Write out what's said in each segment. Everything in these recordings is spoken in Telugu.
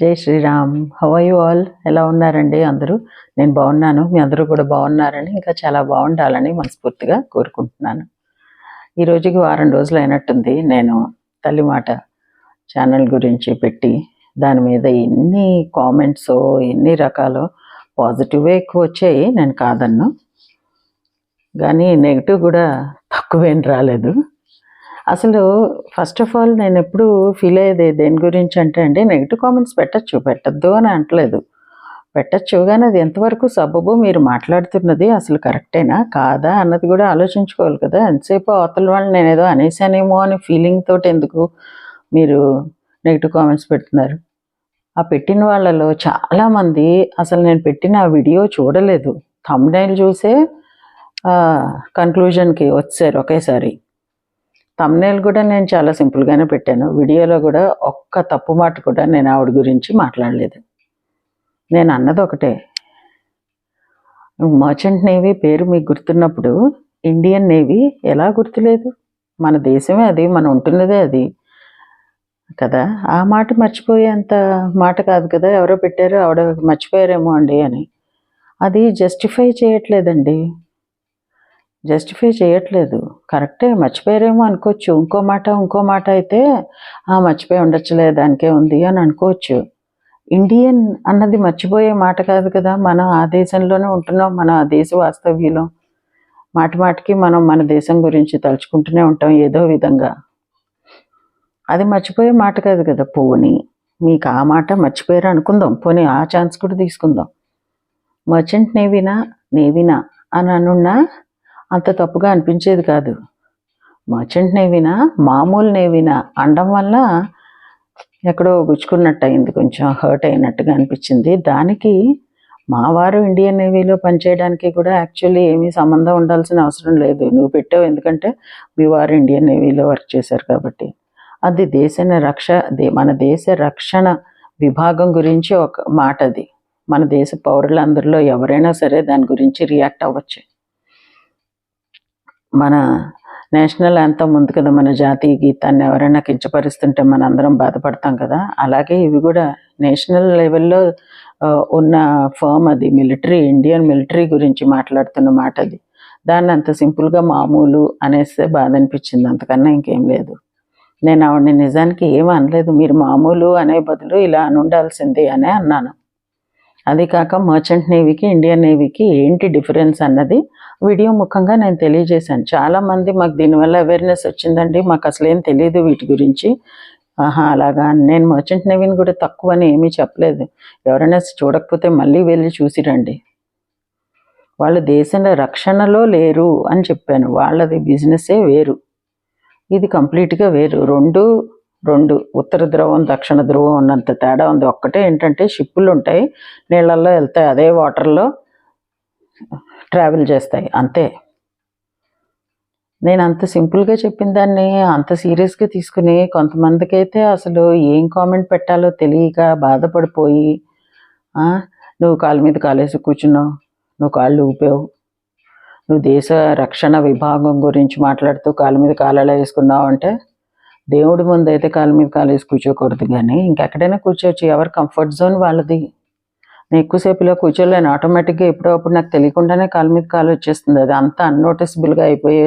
జై శ్రీరామ్. హవ్ యూ ఆల్ ఎలా ఉన్నారండి అందరూ? నేను బాగున్నాను. మీ అందరూ కూడా బాగున్నారని ఇంకా చాలా బాగుండాలని మనస్ఫూర్తిగా కోరుకుంటున్నాను. ఈ రోజుకి వారం రోజులు అయినట్టుంది నేను తల్లి మాట ఛానల్ గురించి పెట్టి దాని మీద ఎన్ని కామెంట్స్ ఎన్ని రకాలు పాజిటివే ఎక్కువ వచ్చాయి నేను కాదన్ను. కానీ నెగిటివ్ కూడా తక్కువేం రాలేదు. అసలు ఫస్ట్ ఆఫ్ ఆల్ నేను ఎప్పుడు ఫీల్ అయ్యేది దేని గురించి అంటే అండి నెగిటివ్ కామెంట్స్ పెట్టచ్చు పెట్టద్దు అని అంటలేదు పెట్టచ్చు కానీ అది ఎంతవరకు సబబు మీరు మాట్లాడుతున్నది అసలు కరెక్టేనా కాదా అన్నది కూడా ఆలోచించుకోవాలి కదా. ఎంతసేపు అవతల వాళ్ళు నేను ఏదో అనేసానేమో అనే ఫీలింగ్ తోటి ఎందుకు మీరు నెగిటివ్ కామెంట్స్ పెడుతున్నారు? ఆ పెట్టిన వాళ్ళలో చాలామంది అసలు నేను పెట్టిన ఆ వీడియో చూడలేదు. thumbnail చూసే కన్క్లూజన్కి వచ్చారు ఒకేసారి. తమ్నేల్ కూడా నేను చాలా సింపుల్గానే పెట్టాను. వీడియోలో కూడా ఒక్క తప్పు మాట కూడా నేను ఆవిడ గురించి మాట్లాడలేదు. నేను అన్నది ఒకటే. మర్చెంట్ నేవీ పేరు మీకు గుర్తున్నప్పుడు ఇండియన్ నేవీ ఎలా గుర్తులేదు? మన దేశమే అది మనం ఉంటున్నదే అది. కదా? ఆ మాట మర్చిపోయేంత మాట కాదు కదా? ఎవరో పెట్టారో ఆవిడ మర్చిపోయారేమో అండి అని. అది జస్టిఫై చేయట్లేదండి. జస్టిఫై చేయట్లేదు. కరెక్టే మర్చిపోయారేమో అనుకోవచ్చు. ఇంకో మాట ఇంకో మాట అయితే ఆ మర్చిపోయి ఉండొచ్చులే దానికే ఉంది అని అనుకోవచ్చు. ఇండియన్ అన్నది మర్చిపోయే మాట కాదు కదా. మనం ఆ దేశంలోనే ఉంటున్నాం మన ఆ దేశ వాస్తవ్యులం. మాటి మాటికి మనం మన దేశం గురించి తలుచుకుంటూనే ఉంటాం ఏదో విధంగా. అది మర్చిపోయే మాట కాదు కదా. పోనీ మీకు ఆ మాట మర్చిపోయారు అనుకుందాం. పోనీ ఆ ఛాన్స్ కూడా తీసుకుందాం. మర్చెంట్ నేవీనా? నేవీనా? అని అనున్నా అంత తప్పుగా అనిపించేది కాదు. మర్చెంట్ నేవీనా మామూలు నేవీనా అనడం వల్ల ఎక్కడో గుచ్చుకున్నట్టు అయింది కొంచెం హర్ట్ అయినట్టుగా అనిపించింది. దానికి మా వారు ఇండియన్ నేవీలో పనిచేయడానికి కూడా యాక్చువల్లీ ఏమీ సంబంధం ఉండాల్సిన అవసరం లేదు. నువ్వు పెట్టావు ఎందుకంటే మీ వారు ఇండియన్ నేవీలో వర్క్ చేశారు కాబట్టి. అది దేశ రక్ష మన దేశ రక్షణ విభాగం గురించి ఒక మాట అది మన దేశ పౌరులందరిలో ఎవరైనా సరే దాని గురించి రియాక్ట్ అవ్వచ్చు. మన నేషనల్ అంతా ఉంది కదా మన జాతీయ గీతాన్ని ఎవరైనా కించపరుస్తుంటే మన అందరం బాధపడతాం కదా. అలాగే ఇవి కూడా నేషనల్ లెవెల్లో ఉన్న ఫర్మ్ అది మిలిటరీ ఇండియన్ మిలిటరీ గురించి మాట్లాడుతున్న మాట అది. దాన్ని అంత సింపుల్గా మామూలు అనేస్తే బాధ అనిపించింది అంతకన్నా ఇంకేం లేదు. నేను ఆవిడని నిజానికి ఏం అనలేదు మీరు మామూలు అనే బదులు ఇలా అని ఉండాల్సింది అనే అన్నాను. అది కాక మర్చెంట్ నేవీకి ఇండియన్ నేవీకి ఏంటి డిఫరెన్స్ అన్నది వీడియో ముఖంగా నేను తెలియజేశాను. చాలామంది మాకు దీనివల్ల అవేర్నెస్ వచ్చిందండి. మాకు అసలు ఏం తెలియదు వీటి గురించి. ఆహా అలాగా? నేను మర్చెంట్ నేవీని కూడా తక్కువ అని ఏమీ చెప్పలేదు. ఎవరైనా చూడకపోతే మళ్ళీ వెళ్ళి చూసిరండి వాళ్ళు దేశ రక్షణలో లేరు అని చెప్పాను. వాళ్ళది బిజినెసే వేరు. ఇది కంప్లీట్గా వేరు. రెండు రెండు ఉత్తర ధ్రువం దక్షిణ ధ్రువం ఉన్నంత తేడా ఉంది. ఒక్కటే ఏంటంటే షిప్పులు ఉంటాయి నీళ్ళల్లో వెళ్తాయి అదే వాటర్లో ట్రావెల్ చేస్తాయి. అంతే. నేను అంత సింపుల్గా చెప్పిన దాన్ని అంత సీరియస్గా తీసుకుని కొంతమందికి అయితే అసలు ఏం కామెంట్ పెట్టాలో తెలియక బాధపడిపోయి నువ్వు కాలు మీద కాలేసి కూర్చున్నావు నువ్వు కాళ్ళు ఊపావు నువ్వు దేశ రక్షణ విభాగం గురించి మాట్లాడుతూ కాలు మీద కాలలో వేసుకున్నావు అంటే దేవుడి ముందు అయితే కాలు మీద కాలు వేసి కూర్చోకూడదు కానీ ఇంకెక్కడైనా కూర్చోవచ్చు. ఎవరి కంఫర్ట్ జోన్ వాళ్ళది. నేను ఎక్కువసేపు ఇలా కూర్చోలేను ఆటోమేటిక్గా ఎప్పుడో అప్పుడు నాకు తెలియకుండానే కాలు మీద కాలు వచ్చేస్తుంది. అది అంత అన్నోటిసబుల్గా అయిపోయే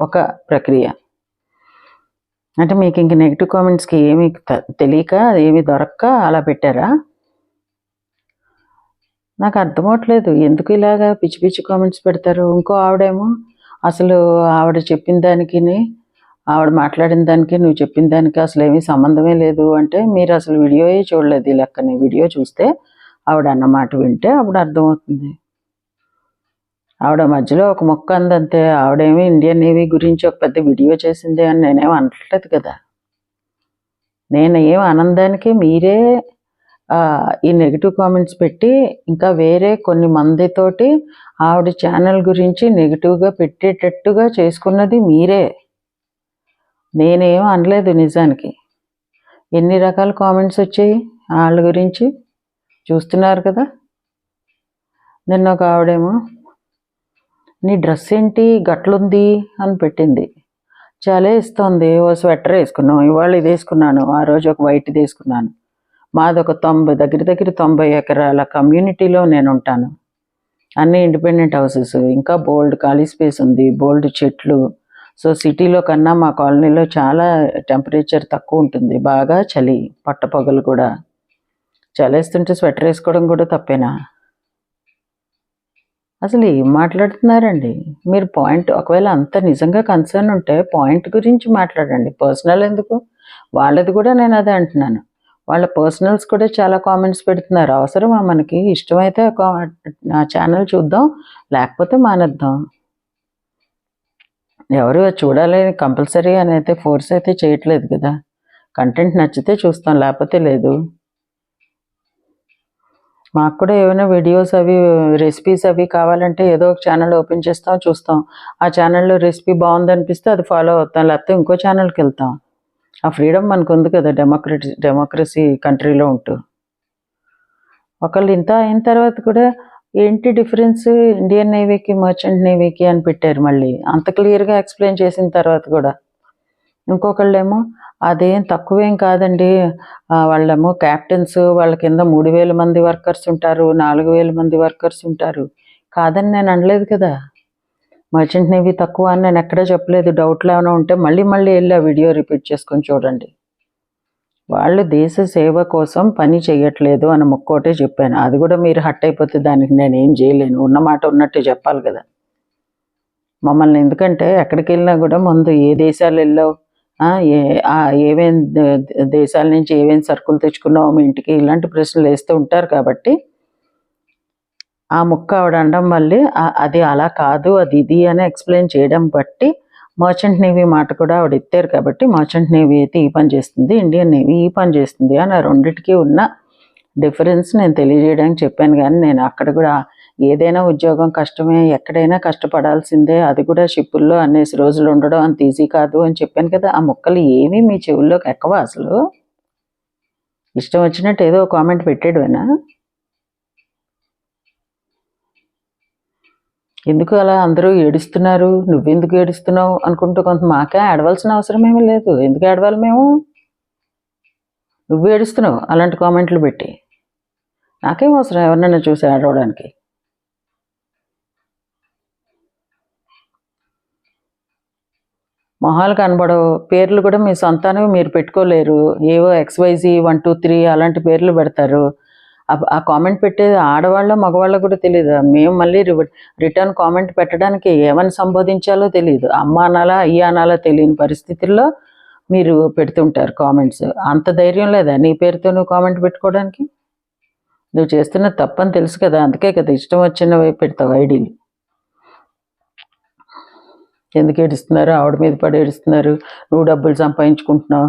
ఒక ప్రక్రియ. అంటే మీకు ఇంక నెగిటివ్ కామెంట్స్కి ఏమి తెలియక ఏమి దొరక్క అలా పెట్టారా? నాకు అర్థమవట్లేదు. ఎందుకు ఇలాగా పిచ్చి పిచ్చి కామెంట్స్ పెడతారు? ఇంకో ఆవిడేమో అసలు ఆవిడ చెప్పిన దానికి ఆవిడ మాట్లాడిన దానికి నువ్వు చెప్పిన దానికి అసలు ఏమీ సంబంధమే లేదు అంటే మీరు అసలు వీడియోయే చూడలేదు ఈ లెక్కని. వీడియో చూస్తే ఆవిడ అన్నమాట వింటే అప్పుడు అర్థమవుతుంది. ఆవిడ మధ్యలో ఒక మొక్క అందంతే. ఆవిడేమి ఇండియన్ నేవీ గురించి ఒక పెద్ద వీడియో చేసింది అని నేనేం అనట్లేదు కదా. నేను ఏం ఆనందానికి మీరే ఈ నెగిటివ్ కామెంట్స్ పెట్టి ఇంకా వేరే కొన్ని మందితోటి ఆవిడ ఛానల్ గురించి నెగిటివ్గా పెట్టేటట్టుగా చేసుకున్నది మీరే. నేనేం అనలేదు నిజానికి. ఎన్ని రకాల కామెంట్స్ వచ్చాయి వాళ్ళ గురించి? చూస్తున్నారు కదా? నిన్న ఒక ఆవిడేమో నీ డ్రెస్ ఏంటి? గట్లుంది? అని పెట్టింది. చాలా ఇస్తుంది. ఓ స్వెటర్ వేసుకున్నాం. ఇవాళ ఇది వేసుకున్నాను. ఆ రోజు ఒక వైట్ వేసుకున్నాను. మాది ఒక తొంభై దగ్గర దగ్గర తొంభై ఎకరాల కమ్యూనిటీలో నేను ఉంటాను అన్ని ఇండిపెండెంట్ హౌసెస్. ఇంకా బోల్డ్ ఖాళీ స్పేస్ ఉంది. బోల్డ్ చెట్లు. సో సిటీలో కన్నా మా కాలనీలో చాలా టెంపరేచర్ తక్కువ ఉంటుంది. బాగా చలి పట్టపగలు కూడా. చలేస్తుంటే స్వెటర్ వేసుకోవడం కూడా తప్పేనా? అసలు ఏం మాట్లాడుతున్నారండి? మీరు పాయింట్ ఒకవేళ అంత నిజంగా కన్సర్న్ ఉంటే పాయింట్ గురించి మాట్లాడండి. పర్సనల్ ఎందుకు? వాళ్ళది కూడా నేను అదే అంటున్నాను. వాళ్ళ పర్సనల్స్ కూడా చాలా కామెంట్స్ పెడుతున్నారు. అవసరమా మనకి? ఇష్టమైతే ఆ ఛానల్ చూద్దాం లేకపోతే మానేద్దాం. ఎవరు చూడాలి కంపల్సరీ అని అయితే ఫోర్స్ అయితే చేయట్లేదు కదా. కంటెంట్ నచ్చితే చూస్తాం లేకపోతే లేదు. మాకు కూడా ఏమైనా వీడియోస్ అవి రెసిపీస్ అవి కావాలంటే ఏదో ఒక ఛానల్ ఓపెన్ చేస్తాం చూస్తాం. ఆ ఛానల్లో రెసిపీ బాగుందనిపిస్తే అది ఫాలో అవుతాం లేకపోతే ఇంకో ఛానల్కి వెళ్తాం. ఆ ఫ్రీడమ్ మనకు ఉంది కదా డెమోక్రటీ డెమోక్రసీ కంట్రీలో ఉంటూ. ఒకళ్ళు ఇంత అయిన తర్వాత కూడా ఏంటి డిఫరెన్స్? ఇండియన్ నేవీకి మర్చెంట్ నేవీకి అని పెట్టారు మళ్ళీ. అంత క్లియర్గా ఎక్స్ప్లెయిన్ చేసిన తర్వాత కూడా. ఇంకొకళ్ళేమో అదేం తక్కువేం కాదండి. వాళ్ళేమో క్యాప్టెన్స్ వాళ్ళ కింద మూడు వేల మంది వర్కర్స్ ఉంటారు నాలుగు వేల మంది వర్కర్స్ ఉంటారు. కాదని నేను అనలేదు కదా. మర్చెంట్ నేవీ తక్కువ అని నేను ఎక్కడా చెప్పలేదు. డౌట్లు ఏమైనా ఉంటే మళ్ళీ మళ్ళీ వెళ్ళి ఆ వీడియో రిపీట్ చేసుకొని చూడండి. వాళ్ళు దేశ సేవ కోసం పని చేయట్లేదు అని ముక్కోటే చెప్పాను. అది కూడా మీరు హట్ అయిపోతే దానికి నేను ఏం చేయలేను. ఉన్న మాట ఉన్నట్టు చెప్పాలి కదా. మమ్మల్ని ఎందుకంటే ఎక్కడికి వెళ్ళినా కూడా ముందు ఏ దేశాలు వెళ్ళావు? ఏ ఏమేం దేశాల నుంచి ఏమేమి సరుకులు తెచ్చుకున్నావు? మీ ఇంటికి ఇలాంటి ప్రశ్నలు వేస్తూ ఉంటారు కాబట్టి ఆ ముక్క ఆవిడ అనడం మళ్ళీ అది అలా కాదు అది ఇది అని ఎక్స్ప్లెయిన్ చేయడం బట్టి మర్చెంట్ నేవీ మాట కూడా ఆవిడ ఎత్తారు కాబట్టి మర్చెంట్ నేవీ అయితే ఈ పని చేస్తుంది ఇండియన్ నేవీ ఈ పని చేస్తుంది అని ఆ రెండింటికి ఉన్న డిఫరెన్స్ నేను తెలియజేయడానికి చెప్పాను కానీ నేను అక్కడ కూడా ఏదైనా ఉద్యోగం కష్టమే ఎక్కడైనా కష్టపడాల్సిందే అది కూడా షిప్పుల్లో అనేసి రోజులు ఉండడం అంత ఈజీ కాదు అని చెప్పాను కదా ఆ మొక్కలు ఏమీ మీ చెవుల్లోకి ఎక్కవా అసలు? ఇష్టం వచ్చినట్టు ఏదో కామెంట్ పెట్టాడువేనా ఎందుకు అలా అందరూ ఏడుస్తున్నారు? నువ్వెందుకు ఏడుస్తున్నావు? అనుకుంటూ కొంత మాకే ఏడవలసిన అవసరం ఏమీ లేదు. ఎందుకు ఏడవాలి మేము? నువ్వు ఏడుస్తున్నావు అలాంటి కామెంట్లు పెట్టి. నాకేం అవసరం ఎవరినైనా చూసి ఏడవడానికి. మొహాలు కనబడవు. పేర్లు కూడా మీ సొంతానికి మీరు పెట్టుకోలేరు. ఏవో ఎక్స్వైజీ వన్ టూ త్రీ అలాంటి పేర్లు పెడతారు. ఆ- కామెంట్ పెట్టేది ఆడవాళ్ళ మగవాళ్ళ కూడా తెలియదు మేము మళ్ళీ రి- రిటర్న్ కామెంట్ పెట్టడానికి ఏమని సంబోధించాలో తెలియదు అమ్మ అనాలా అయ్య అనాలా తెలియని పరిస్థితుల్లో మీరు పెడుతుంటారు కామెంట్స్ అంత ధైర్యం లేదా నీ పేరుతో నువ్వు కామెంట్ పెట్టుకోవడానికి? నువ్వు చేస్తున్న తప్పని తెలుసు కదా అందుకే కదా ఇష్టం వచ్చినవి పెడతావు ఐడీలు ఎందుకు ఏడుస్తున్నారు? ఆవిడ మీద పడి ఏడుస్తున్నారు? నువ్వు డబ్బులు సంపాదించుకుంటున్నావు?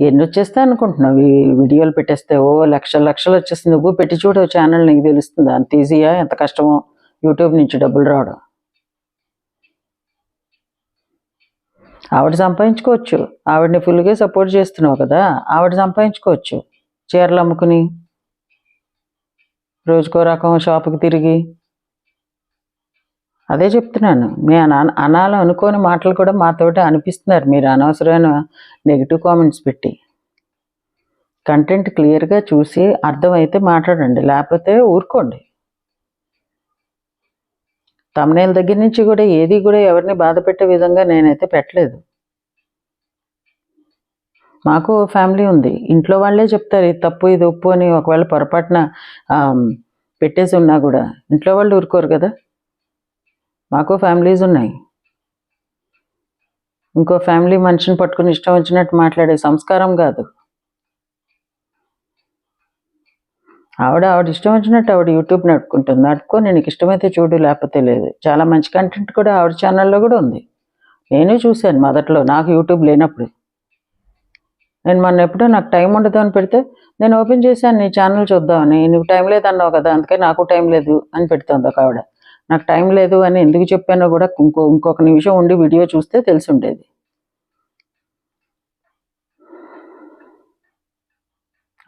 ఎన్ని వచ్చేస్తే అనుకుంటున్నావు? ఈ వీడియోలు పెట్టేస్తే ఓ లక్షల లక్షలు వచ్చేస్తుంది. నువ్వు పెట్టి చూడు ఛానల్ నీకు తెలుస్తుంది. అంత ఈజీయా ఎంత కష్టమో? యూట్యూబ్ నుంచి డబ్బులు రావడం. ఆవిడ సంపాదించుకోవచ్చు. ఆవిడని ఫుల్గా సపోర్ట్ చేస్తున్నావు కదా? ఆవిడ సంపాదించుకోవచ్చు. చీరలు అమ్ముకుని రోజుకో రకం షాపుకి తిరిగి అదే చెప్తున్నాను. మీ అనా అనాలి అనుకోని మాటలు కూడా మాతోటి అనిపిస్తున్నారు. మీరు అనవసరమైన నెగిటివ్ కామెంట్స్ పెట్టి. కంటెంట్ క్లియర్గా చూసి అర్థమైతే మాట్లాడండి. లేకపోతే ఊరుకోండి. తమ్నేల దగ్గర నుంచి కూడా ఏది కూడా ఎవరిని బాధ పెట్టే విధంగా నేనైతే పెట్టలేదు. మాకు ఫ్యామిలీ ఉంది. ఇంట్లో వాళ్ళే చెప్తారు ఇది తప్పు ఇది ఉప్పు అని ఒకవేళ పొరపాటున పెట్టేసి ఉన్నా కూడా. ఇంట్లో వాళ్ళు ఊరుకోరు కదా. మాకు ఫ్యామిలీస్ ఉన్నాయి. ఇంకో ఫ్యామిలీ మనిషిని పట్టుకుని ఇష్టం వచ్చినట్టు మాట్లాడే సంస్కారం కాదు. ఆవిడ ఆవిడ ఇష్టం వచ్చినట్టు ఆవిడ యూట్యూబ్ నడుపుకుంటుంది. నడుపుకో నీకు ఇష్టమైతే చూడు లేకపోతే లేదు. చాలా మంచి కంటెంట్ కూడా ఆవిడ ఛానల్లో కూడా ఉంది. నేను చూశాను మొదట్లో నాకు యూట్యూబ్ లేనప్పుడు. నేను మొన్న ఎప్పుడో నాకు టైం ఉండదు అని పెడితే నేను ఓపెన్ చేశాను నీ ఛానల్ చూద్దామని. నువ్వు టైం లేదన్నావు కదా అందుకే నాకు టైం లేదు అని పెడుతుంది ఒక ఆవిడ. నాకు టైం లేదు అని ఎందుకు చెప్పానో కూడా ఇంకో ఇంకొక నిమిషం ఉండి వీడియో చూస్తే తెలిసి ఉండేది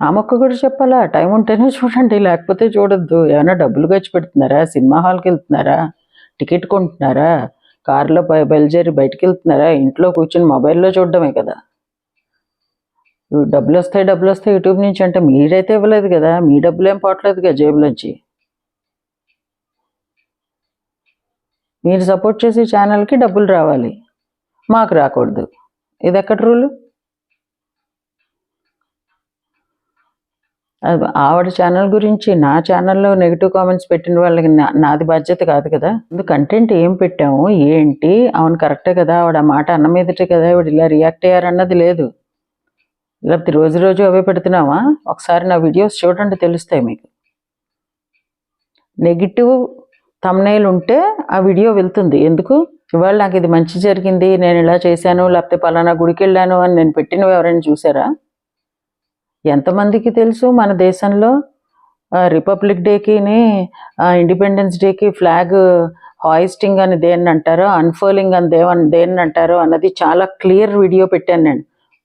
ఆ మొక్క కూడా చెప్పాలా? టైం ఉంటేనే చూడండి లేకపోతే చూడొద్దు. ఏమైనా డబ్బులు ఖర్చు పెడుతున్నారా? సినిమా హాల్కి వెళ్తున్నారా? టికెట్ కొంటున్నారా? కారులో బయలుదేరి బయటికి వెళ్తున్నారా? ఇంట్లో కూర్చొని మొబైల్లో చూడడమే కదా. డబ్బులు వస్తాయి డబ్బులు వస్తాయి యూట్యూబ్ నుంచి అంటే మీరైతే ఇవ్వలేదు కదా. మీ డబ్బులు ఏం పోవట్లేదు కదా జేబులోంచి. మీరు సపోర్ట్ చేసే ఛానల్కి డబ్బులు రావాలి. మాకు రాకూడదు. ఇది ఎక్కడ రూలు ఆవిడ ఛానల్ గురించి నా ఛానల్లో నెగిటివ్ కామెంట్స్ పెట్టిన వాళ్ళకి నా- నాది బాధ్యత కాదు కదా. ముందు కంటెంట్ ఏం పెట్టాము? ఏంటి? అవును కరెక్టే కదా. ఆవిడ ఆ మాట అన్న మీదటే కదా. ఆవిడ ఇలా రియాక్ట్ అయ్యారన్నది లేదు. లేకపోతే రోజు రోజు అవే పెడుతున్నావా? ఒకసారి నా వీడియోస్ చూడండి తెలుస్తాయి మీకు. నెగిటివ్ తమ్నైల్ ఉంటే ఆ వీడియో వెళ్తుంది. ఎందుకు? ఇవాళ నాకు ఇది మంచి జరిగింది. నేను ఇలా చేశాను లేకపోతే పలానా గుడికి వెళ్ళాను అని నేను పెట్టినవి ఎవరైనా చూసారా? ఎంతమందికి తెలుసు మన దేశంలో? రిపబ్లిక్ డేకిని ఇండిపెండెన్స్ డేకి ఫ్లాగ్ హాయిస్టింగ్ అని దేన్ని అంటారో అన్ఫోలింగ్ అని దేవన్ దేన్ని అంటారో అన్నది చాలా క్లియర్ వీడియో పెట్టాను నేను.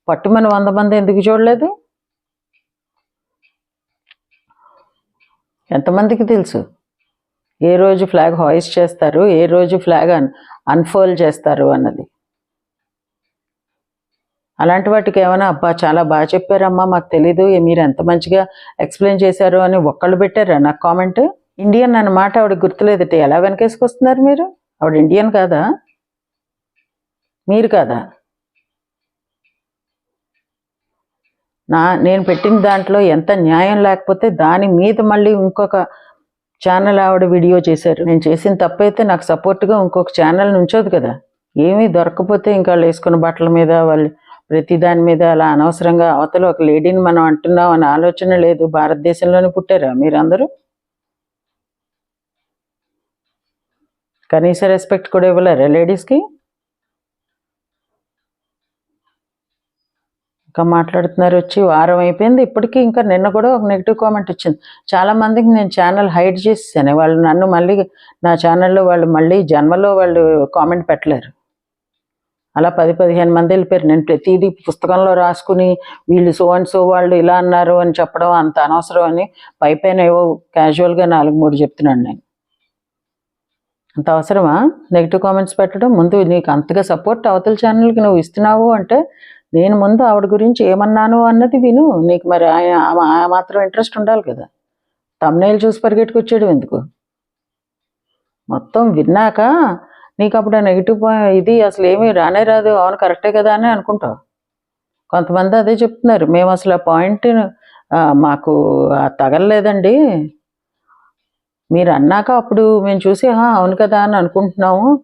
పట్టుమని వంద మంది ఎందుకు చూడలేదు? ఎంతమందికి తెలుసు? ఏ రోజు ఫ్లాగ్ హాయిస్ట్ చేస్తారు ఏ రోజు ఫ్లాగ్ అన్ఫోల్డ్ చేస్తారు అన్నది. అలాంటి వాటికి ఏమైనా అబ్బా చాలా బాగా చెప్పారమ్మా మాకు తెలీదు మీరు ఎంత మంచిగా ఎక్స్ప్లెయిన్ చేశారు అని ఒక్కళ్ళు పెట్టారా? నాకు కామెంట్. ఇండియన్ అన్నమాట ఆవిడ గుర్తులేదట ఎలా వెనకేసుకొస్తున్నారు మీరు? ఆవిడ ఇండియన్ కాదా? మీరు కాదా? నా నేను పెట్టిన దాంట్లో ఎంత న్యాయం లేకపోతే దాని మీద మళ్ళీ ఇంకొక ఛానల్ ఆవిడ వీడియో చేశారు. నేను చేసిన తప్పైతే నాకు సపోర్ట్గా ఇంకొక ఛానల్ నుంచోదు కదా. ఏమీ దొరకపోతే ఇంకా వాళ్ళు వేసుకున్న బట్టల మీద వాళ్ళు ప్రతి దాని మీద అలా అనవసరంగా అవతల ఒక లేడీని మనం అంటున్నాం అనే ఆలోచన లేదు. భారతదేశంలోనే పుట్టారా మీరందరూ? కనీస రెస్పెక్ట్ కూడా ఇవ్వలేరా లేడీస్కి ఇంకా మాట్లాడుతున్నారు వచ్చి వారం అయిపోయింది. ఇప్పటికీ ఇంకా నిన్న కూడా ఒక నెగిటివ్ కామెంట్ వచ్చింది చాలా మందికి నేను ఛానల్ హైడ్ చేసేసాను. వాళ్ళు నన్ను మళ్ళీ నా ఛానల్లో వాళ్ళు మళ్ళీ జన్మలో వాళ్ళు కామెంట్ పెట్టలేరు. అలా పది పదిహేను మంది వెళ్ళిపోయారు. నేను ప్రతిదీ పుస్తకంలో రాసుకుని వీళ్ళు సో అండ్ సో వాళ్ళు ఇలా అన్నారు అని చెప్పడం అంత అనవసరం అని పైపైన ఏవో క్యాజువల్గా నాలుగు మూడు చెప్తున్నాను నేను. అంత అవసరమా? నెగిటివ్ కామెంట్స్ పెట్టడం? ముందు నీకు అంతగా సపోర్ట్ అవతల ఛానల్కి నువ్వు ఇస్తున్నావు అంటే నేను ముందు ఆవిడ గురించి ఏమన్నాను అన్నది విను. నీకు మరి ఆయన ఆ- మాత్రం ఇంట్రెస్ట్ ఉండాలి కదా. తమ్నేలు చూసి పరిగెట్టుకొచ్చేయడం ఎందుకు? మొత్తం విన్నాక నీకు అప్పుడు నెగిటివ్ నెగిటివ్ ఇది అసలు ఏమీ రానే రాదు. అవును కరెక్టే కదా అని అనుకుంటావు. కొంతమంది అదే చెప్తున్నారు. మేము అసలు ఆ పాయింట్ మాకు తగలలేదండి. మీరు అన్నాక అప్పుడు మేము చూసి అవును కదా అని అనుకుంటున్నాము.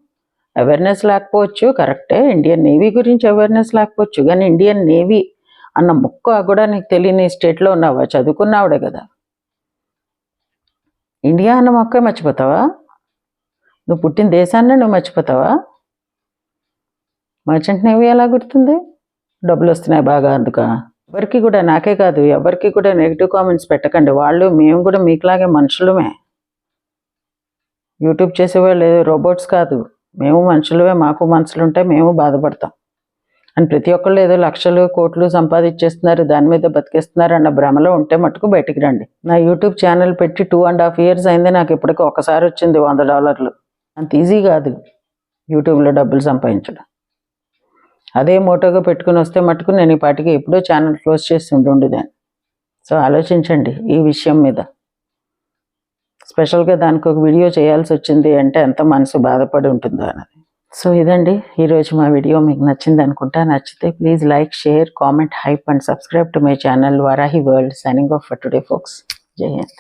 అవేర్నెస్ లేకపోవచ్చు కరెక్టే ఇండియన్ నేవీ గురించి అవేర్నెస్ లేకపోవచ్చు కానీ ఇండియన్ నేవీ అన్న ముక్క కూడా నీకు తెలియని స్టేట్లో ఉన్నావా? చదువుకున్నావుడే కదా. ఇండియా అన్న మొక్కే మర్చిపోతావా? నువ్వు పుట్టిన దేశాన్ని నువ్వు మర్చిపోతావా? మర్చెంట్ నేవీ ఎలా గుర్తుంది? డబ్బులు వస్తున్నాయి బాగా అందుక? ఎవరికి కూడా నాకే కాదు ఎవరికి కూడా నెగిటివ్ కామెంట్స్ పెట్టకండి. వాళ్ళు మేము కూడా మీకులాగే మనుషులమే. యూట్యూబ్ చేసేవాళ్ళు రోబోట్స్ కాదు. మేము మనుషులమే మాకు మనసులుంటే మేము బాధపడతాం. అని ప్రతి ఒక్కళ్ళు ఏదో లక్షలు కోట్లు సంపాదించేస్తున్నారు దాని మీద బతికేస్తున్నారు అన్న భ్రమలో ఉంటే మటుకు బయటికి రండి. నా యూట్యూబ్ ఛానల్ పెట్టి టూ అండ్ హాఫ్ ఇయర్స్ అయింది నాకు ఇప్పటికి ఒకసారి వచ్చింది వంద డాలర్లు. అంత ఈజీ కాదు యూట్యూబ్లో డబ్బులు సంపాదించడం. అదే మోటోగా పెట్టుకుని వస్తే మటుకు నేను ఈ పాటికి ఎప్పుడో ఛానల్ క్లోజ్ చేసి ఉండుండేదాన్ని. సో ఆలోచించండి ఈ విషయం మీద. స్పెషల్గా దానికి ఒక వీడియో చేయాల్సి వచ్చింది అంటే ఎంత మనసు బాధపడి ఉంటుందో అన్నది. సో ఇదండి. ఈరోజు మా వీడియో మీకు నచ్చింది అనుకుంటా. నచ్చితే please like share comment hype and subscribe to my channel Varahi world signing off for today folks. Jai Hind.